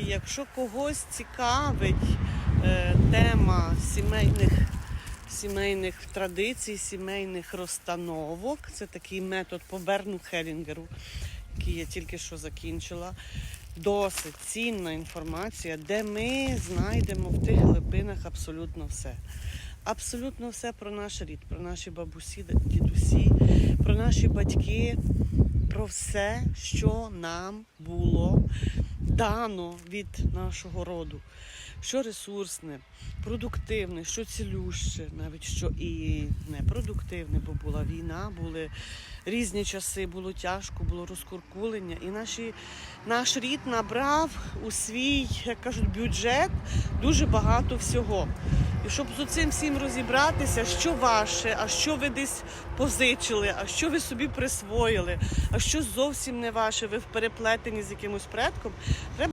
І якщо когось цікавить е, тема сімейних, сімейних традицій, сімейних розстановок, це такий метод по Берну Хелінгеру, який я тільки що закінчила. Досить цінна інформація, де ми знайдемо в тих глибинах абсолютно все. Абсолютно все про наш рід, про наші бабусі, дідусі, про наші батьки, про все, що нам було дано від нашого роду. Що ресурсне, продуктивне, що цілюще, навіть що і непродуктивне, бо була війна, були різні часи, було тяжко, було розкуркулення. І наші, наш рід набрав у свій, як кажуть, бюджет дуже багато всього. І щоб з цим всім розібратися, що ваше, а що ви десь позичили, а що ви собі присвоїли, а що зовсім не ваше, ви в переплетенні з якимось предком, треба